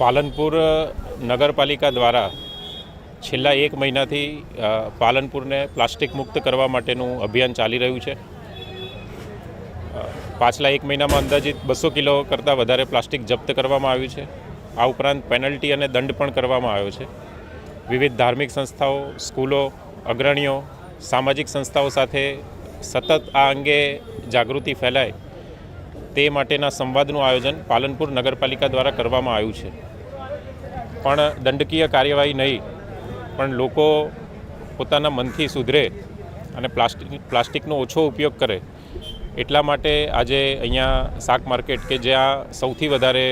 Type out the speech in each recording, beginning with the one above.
પાલનપુર નગરપાલિકા દ્વારા છેલ્લા એક મહિનાથી પાલનપુરને પ્લાસ્ટિક મુક્ત કરવા માટેનું અભિયાન ચાલી રહ્યું છે. પાછલા એક મહિનામાં અંદાજિત બસો કિલો કરતાં વધારે પ્લાસ્ટિક જપ્ત કરવામાં આવ્યું છે. આ ઉપરાંત પેનલ્ટી અને દંડ પણ કરવામાં આવ્યો છે. વિવિધ ધાર્મિક સંસ્થાઓ, સ્કૂલો, અગ્રણીઓ, સામાજિક સંસ્થાઓ સાથે સતત આ અંગે જાગૃતિ ફેલાય તે માટેના સંવાદનું આયોજન પાલનપુર નગરપાલિકા દ્વારા કરવામાં આવ્યું છે. પણ દંડકીય કાર્યવાહી નહીં, પણ લોકો પોતાના મનથી સુધરે અને પ્લાસ્ટિક, પ્લાસ્ટિકનો ઓછો ઉપયોગ કરે એટલા માટે આજે અહીંયા શાક માર્કેટ કે જ્યાં સૌથી વધારે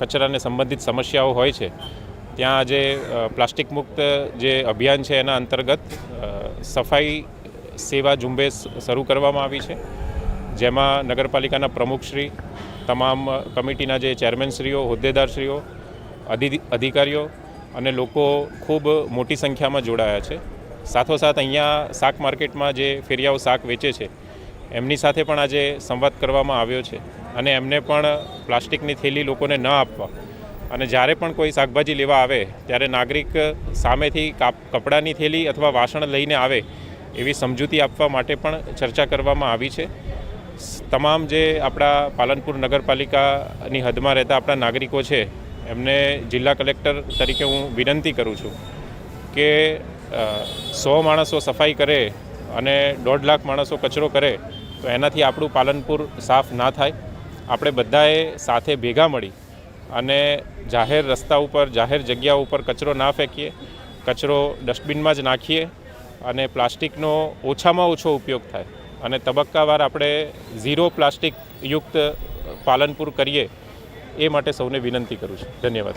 કચરાને સંબંધિત સમસ્યાઓ હોય છે, ત્યાં આજે પ્લાસ્ટિક મુક્ત જે અભિયાન છે એના અંતર્ગત સફાઈ સેવા ઝુંબેશ શરૂ કરવામાં આવી છે. જેમાં નગરપાલિકાના પ્રમુખશ્રી તમામ કમિટીના જે ચેરમેનશ્રીઓ હોદ્દેદારશ્રીઓ અધિ, અધિકારીઓ અને લોકો ખૂબ મોટી સંખ્યામાં જોડાયા છે. સાથોસાથ અહીંયા શાક માર્કેટમાં જે ફેરિયાઓ શાક વેચે છે, એમની સાથે પણ આજે સંવાદ કરવામાં આવ્યો છે અને એમને પણ પ્લાસ્ટિકની થેલી લોકોને ન આપવા અને જ્યારે પણ કોઈ શાકભાજી લેવા આવે, ત્યારે નાગરિક સામેથી કાપ, કપડાની થેલી અથવા વાસણ લઈને આવે એવી સમજૂતી આપવા માટે પણ ચર્ચા કરવામાં આવી છે. તમામ જે આપણા પાલનપુર નગરપાલિકાની હદમાં રહેતા આપણા નાગરિકો છે, એમને જિલ્લા કલેક્ટર તરીકે હું વિનંતી કરું છું કે સો માણસો સફાઈ કરે અને દોઢ લાખ માણસો કચરો કરે, તો એનાથી આપણું પાલનપુર સાફ ના થાય. આપણે બધાએ સાથે ભેગા મળી અને જાહેર રસ્તા ઉપર, જાહેર જગ્યા ઉપર કચરો ના ફેંકીએ, કચરો ડસ્ટબિનમાં જ નાખીએ અને પ્લાસ્ટિકનો ઓછામાં ઓછો ઉપયોગ થાય. અને તબક્કાવાર આપણે ઝીરો પ્લાસ્ટિક યુક્ત પાલનપુર કરીએ એ માટે સૌને વિનંતી કરું છું. ધન્યવાદ